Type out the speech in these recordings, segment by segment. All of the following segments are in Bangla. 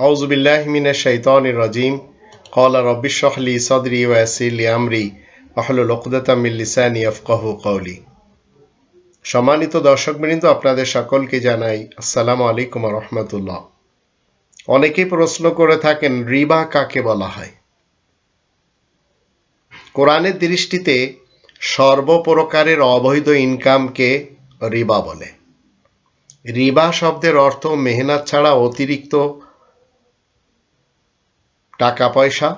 আউজুবিল্লাহমিনের শৈতনির রাজিম। কলা সদরি ওয়াসিলি আমরি আফকাহু কৌলি সম্মানিত দর্শকবৃন্দ, আপনাদের সকলকে জানাই আসসালামু আলাইকুম রহমতুল্লাহ। অনেকেই প্রশ্ন করে থাকেন, রিবা কাকে বলা হয়? কোরআনের দৃষ্টিতে সর্বপ্রকারের অবৈধ ইনকামকে রিবা বলে। রিবা শব্দের অর্থ মেহনত ছাড়া অতিরিক্ত টাকা পয়সা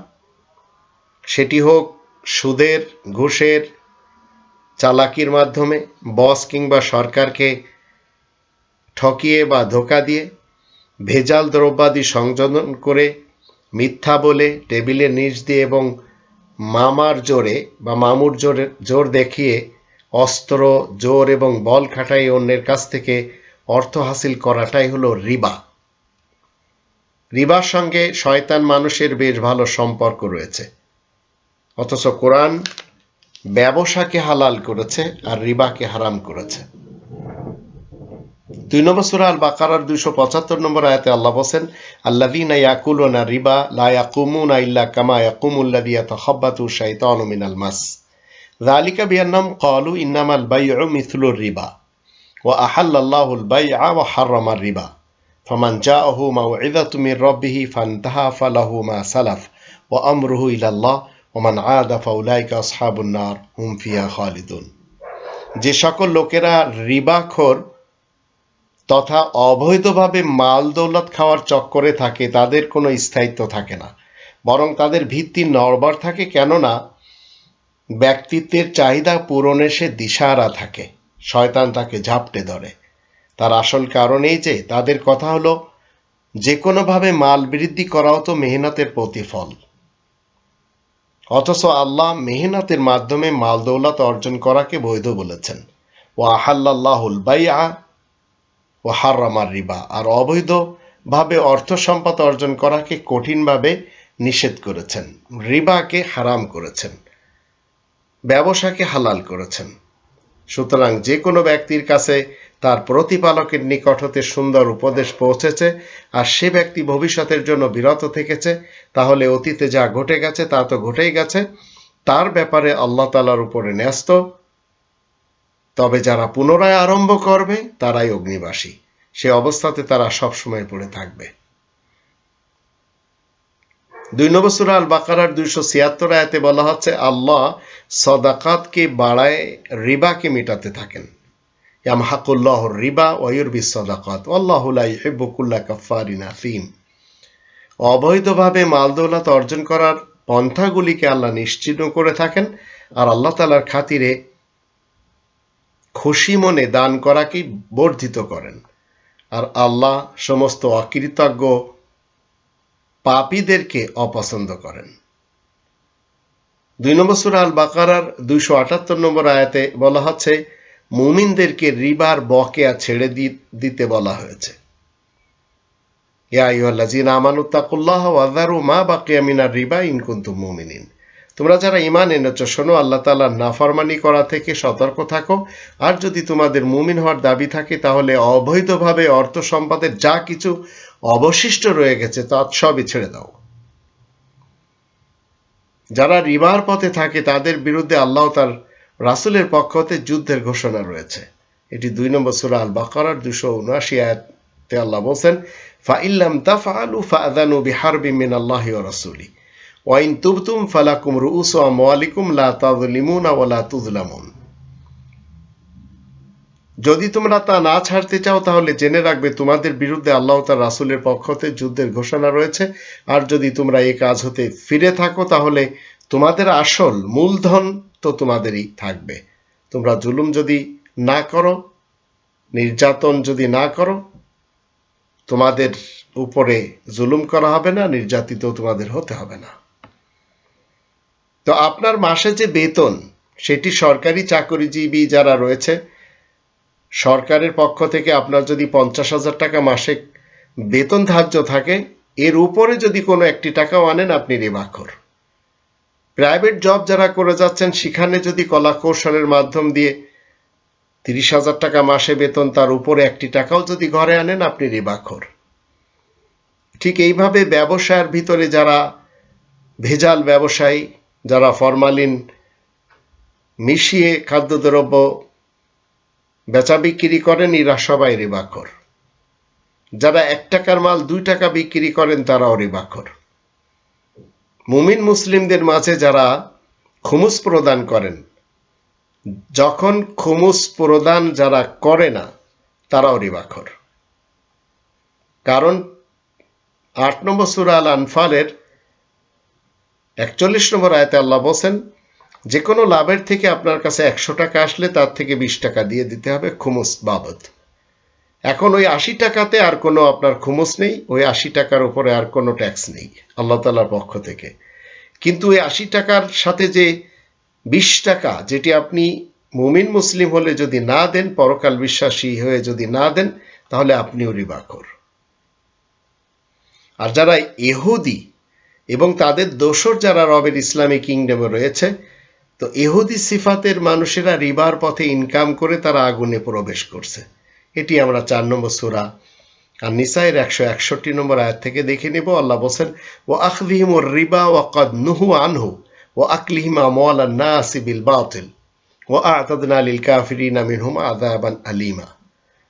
সেটি হোক সুদের, ঘুষের, চালাকির মাধ্যমে, বস কিংবা সরকারকে ঠকিয়ে বা ধোকা দিয়ে ভেজাল দ্রব্যাদি সংযোজন করে মিথ্যা বলে টেবিলে নিচ দিয়ে এবং মামার জোরে বা মামুর জোরে, জোর দেখিয়ে অস্ত্র, জোর এবং বল খাটাই অন্যের কাছ থেকে অর্থ হাসিল করাটাই হলো রিবা। রিবার সঙ্গে শয়তান মানুষের বেশ ভালো সম্পর্ক রয়েছে। অথচ কোরআন ব্যবসাকে হালাল করেছে আর রিবাকে হারাম করেছে। দুই নম্বর সুরা আল বাকারার দুইশো পঁচাত্তর নম্বর আয়াতে আল্লাহ বসেন আল্লাদিনা ইয়াকুলুনা রিবা লা ইয়াকুমুনা ইল্লা কামা ইয়াকুমুল্লাযী ইয়াতাখাব্বাতু শাইতানু মিনাল মাস। যালিকা বিআন্নাহুম ক্বালু ইন্নামাল বাই'উ মিথলুর রিবা ওয়া আহাল্লাল্লাহুল বাই'a ওয়া হাররামার রিবা। ফামান জাআহু মাউ'িযাতু মির রাব্বিহি ফান্তাহা ফালাহু মা সালাফ ওয়া আমরুহু ইলাল্লাহ ওমান আদা ফাউলাইকা আসহাবুন নার হুম ফিহা খালিদুন যে সকল লোকেরা রিবাখোর তথা অবৈধভাবে মাল দৌলত খাওয়ার চক্করে থাকে, তাদের কোনো স্থায়িত্ব থাকে না। বরং তাদের ভিত্তি নড়বড় থাকে কেননা ব্যক্তিত্বের চাহিদা পূরণে সে দিশাহারা থাকে। শয়তান তাকে ঝাপটে ধরে। তার আসল কারণ এই যে, তাদের কথা হলো, যে কোনোভাবে মাল বৃদ্ধি করাও তো মেহনতের প্রতিফল। অথচ আল্লাহ মেহনতের মাধ্যমে মাল দৌলত অর্জন করাকে বৈধ বলেছেন। ও আহাল্লাহুল বাইআ ও হার্রামার রিবা। আর অবৈধভাবে অর্থ সম্পদ অর্জন করাকে কঠিনভাবে নিষেধ করেছেন। রিবাকে হারাম করেছেন। ব্যবসাকে হালাল করেছেন। সুতরাং যে কোনো ব্যক্তির কাছে তার প্রতিপালকের নিকট হতে সুন্দর উপদেশ পৌঁছেছে, আর সে ব্যক্তি ভবিষ্যতের জন্য বিরত থেকেছে, তাহলে অতীতে যা ঘটে গেছে তা তো ঘটেই গেছে। তার ব্যাপারে আল্লাহ তালার উপরে ন্যস্ত। তবে যারা পুনরায় আরম্ভ করবে, তারাই অগ্নিবাসী। সে অবস্থাতে তারা সবসময় পড়ে থাকবে। দুই নম্বর সুরা আল বাকারার দুইশো ছিয়াত্তর আয়াতে বলা হচ্ছে, আল্লাহ সদাকাতকে বাড়ায়, রিবাকে মেটাতে থাকেন। ইয়ামহাকুল্লাহ রিবা ওয়ুরবি সদাকাত। আল্লাহ হেব্বকুল্লা কাফারিন আফিম। অবৈধভাবে মালদৌলাত অর্জন করার পন্থাগুলিকে আল্লাহ নিশ্চিহ্ন করে থাকেন আর আল্লাহ তালার খাতিরে খুশি মনে দান করাকেই বর্ধিত করেন। আর আল্লাহ সমস্ত অকৃতজ্ঞ পাপীদেরকে অপছন্দ করেন। দুই নম্বর সুরা আল বাকারার দুইশো আটাত্তর নম্বর আয়াতে বলা হচ্ছে মুমিনদেরকে রিবার বকেয়া ছেড়ে দিতে বলা হয়েছে। তোমরা যারা ইমান এনেছ, শোনো, আল্লাহ তালার নাফরমানি করা থেকে সতর্ক থাকো। আর যদি তোমাদের মুমিন হওয়ার দাবি থাকে, তাহলে অবৈধভাবে অর্থ সম্পদের যা কিছু অবশিষ্ট রয়ে গেছে, তা সবই ছেড়ে দাও। যারা রিবার পথে থাকে, তাদের বিরুদ্ধে আল্লাহ তার রাসুলের পক্ষ হতে যুদ্ধের ঘোষণা রয়েছে। এটি দুই নম্বর সুরা আল বাকারার দুশো উনআশি আয়াতে আল্লাহ বলছেন ফাইল্লাম তাফআলু ফাআযানু বিহারবি মিন আল্লাহি ওয়া রাসূলি। ওয়াইন তুবতুম ফালাকুম রুউসু আমওয়ালিকুম লা তাযলিমুনা ওয়া লা যদি তোমরা তা না ছাড়তে চাও, তাহলে জেনে রাখবে তোমাদের বিরুদ্ধে আল্লাহ তার রাসুলের পক্ষ হতে যুদ্ধের ঘোষণা রয়েছে। আর যদি তোমরা এই কাজ হতে ফিরে থাকো, তাহলে তোমাদের আসল মূলধন তো তোমাদেরই থাকবে। তোমরা জুলুম যদি না করো, নির্যাতন যদি না করো, তোমাদের উপরে জুলুম করা হবে না নির্যাতিত তোমাদের হতে হবে না। তো আপনার মাসে যে বেতন, সেটি সরকারি চাকরিজীবী যারা রয়েছে, সরকারের পক্ষ থেকে আপনার যদি পঞ্চাশ হাজার টাকা মাসে বেতন ধার্য থাকে, এর উপরে যদি কোনো একটি টাকাও আনেন, আপনি রেবাখর প্রাইভেট জব যারা করে যাচ্ছেন, সেখানে যদি কলা কৌশলের মাধ্যম দিয়ে তিরিশ হাজার টাকা মাসে বেতন, তার উপরে একটি টাকাও যদি ঘরে আনেন, আপনি রিবাখর। ঠিক এইভাবে ব্যবসার ভিতরে যারা ভেজাল ব্যবসায়ী, যারা ফরমালিন মিশিয়ে খাদ্যদ্রব্য বেচা বিক্রি করেন, এরা সবাই রিবাখর। যারা এক টাকার মাল দুই টাকা বিক্রি করেন, তারাও রিবাখর। মুমিন মুসলিমদের মাঝে যারা খুমুস প্রদান করেন, যখন খুমুস প্রদান যারা করে না, তারাও রিবাখর। কারণ আট নম্বর সুরা আল আনফালের একচল্লিশ নম্বর আয়তে আল্লাহ বলছেন, যে কোনো লাভের থেকে আপনার কাছে একশো টাকা আসলে তার থেকে বিশ টাকা দিয়ে দিতে হবে খুমুস বাবদ। এখন ওই আশি টাকাতে আর কোনো আপনার খুমুস নেই, ওই আশি টাকার উপরে আর কোনো ট্যাক্স নেই, আল্লাহ তালার পক্ষ থেকে। কিন্তু ওই আশি টাকার সাথে যে বিশ টাকা যেটি আপনি মুমিন মুসলিম হলে যদি না দেন, পরকাল বিশ্বাসী হয়ে যদি না দেন, তাহলে আপনিও রিবাকর আর যারা এহুদি এবং তাদের দোসর যারা রবের ইসলামী কিংডমে রয়েছে, তো এহুদি সিফাতের মানুষেরা রিবার পথে ইনকাম করে তারা আগুনে প্রবেশ করছে। এটি আমরা চার নম্বর সুরা। আর নিসাইয়ের একশো একষট্টি নম্বর আয়াত থেকে দেখে নেব, আল্লাহ বলছেন ও আখলিহিম ও রিবা ও কদ নুহু আনহু ও আকলিহিম আমওয়ালা নাসি বিল বাতিল ও আতাদনা লিল কাফিরিনা মিনহুম আযাবান আলিমা।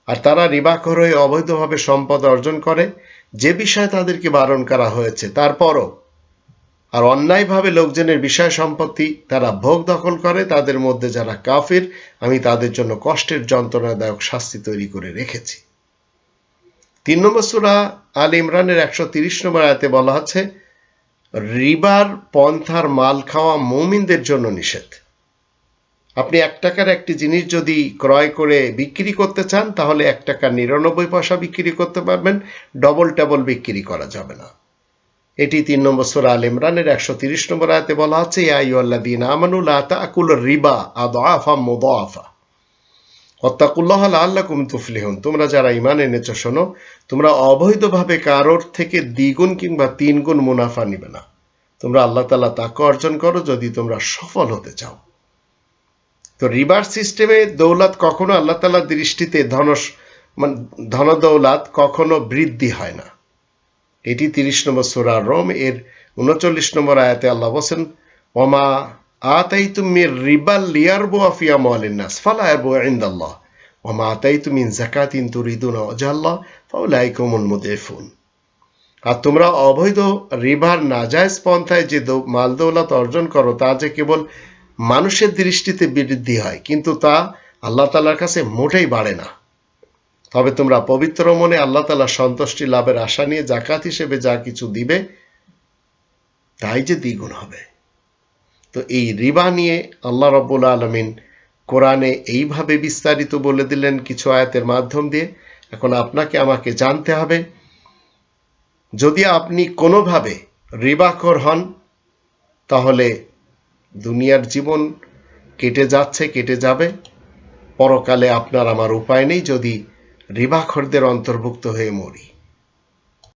আর তারা রিবাখর হয়ে অবৈধভাবে সম্পদ অর্জন করে, যে বিষয়ে তাদেরকে বারণ করা হয়েছে, তারপরও আর অন্যায়ভাবে লোকজনের বিষয় সম্পত্তি তারা ভোগ দখল করে, তাদের মধ্যে যারা কাফির, আমি তাদের জন্য কষ্টের যন্ত্রণাদায়ক শাস্তি তৈরি করে রেখেছি। তিন নম্বর সুরা আল ইমরানের একশো তিরিশ নম্বর আয়াতে বলা হচ্ছে, রিবার পন্থার মাল খাওয়া মৌমিনদের জন্য নিষেধ। আপনি এক টাকার একটি জিনিস যদি ক্রয় করে বিক্রি করতে চান, তাহলে এক টাকা নিরানব্বই পয়সা বিক্রি করতে পারবেন ডবল টাবল বিক্রি করা যাবে না। এটি তিন নম্বর সুরা আল ইমরানের একশো তিরিশ নম্বর আয়তে বলা আছে ইয়াইয়াল্লাদিন আমানুল আতাকুল রিবা আদআফা মুদাফা। অত্তাকুল্লাহ আল্লাকুম তুফলিহুন। তোমরা যারা ইমান এনেছ, শোনো, তোমরা অবৈধভাবে কারোর থেকে দ্বিগুণ কিংবা তিন গুণ মুনাফা নিবে না। তোমরা আল্লাহ তালা তাকে অর্জন করো যদি তোমরা সফল হতে চাও। তো রিভার সিস্টেমে দৌলত কখনো আল্লাহ তালার দৃষ্টিতে ধনস মানে ধন দৌলাত কখনো বৃদ্ধি হয় না। এটি তিরিশ নম্বর সোরা রোম, এর উনচল্লিশ নম্বর আয়াতে আল্লাহ বলছেন, ওমা আতাই তুমি রিবাল লিয়ারবো আফিয়া মালিনাস ফালা আরবো ইন্দাল্লাহ। ওমা আতাই তুমি জাকাতিন তুরিদুন অজাল্লাহ ফাউলাই ফাউলাইকুমুল মুদেফুন আর তোমরা অবৈধ রিভার নাজায়জ পন্থায় যে মাল দৌলত অর্জন করো, তা যে কেবল মানুষের দৃষ্টিতে বৃদ্ধি হয়, কিন্তু তা আল্লাহ তালার কাছে মোটেই বাড়ে না। তবে তোমরা পবিত্র মনে আল্লাহ তালা সন্তুষ্টি লাভের আশা নিয়ে জাকাত হিসেবে যা কিছু দিবে, তাই যে দ্বিগুণ হবে। তো এই রিবা নিয়ে আল্লাহ রব্বুল আলমিন কোরআনে এইভাবে বিস্তারিত বলে দিলেন কিছু আয়াতের মাধ্যম দিয়ে। এখন আপনাকে, আমাকে জানতে হবে, যদি আপনি কোনোভাবে রিবাকর হন, তাহলে দুনিয়ার জীবন কেটে যাচ্ছে, কেটে যাবে। পরকালে আপনার আমার উপায় নেই। যদি রিবাখরদের অন্তর্ভুক্ত হয়ে মরি।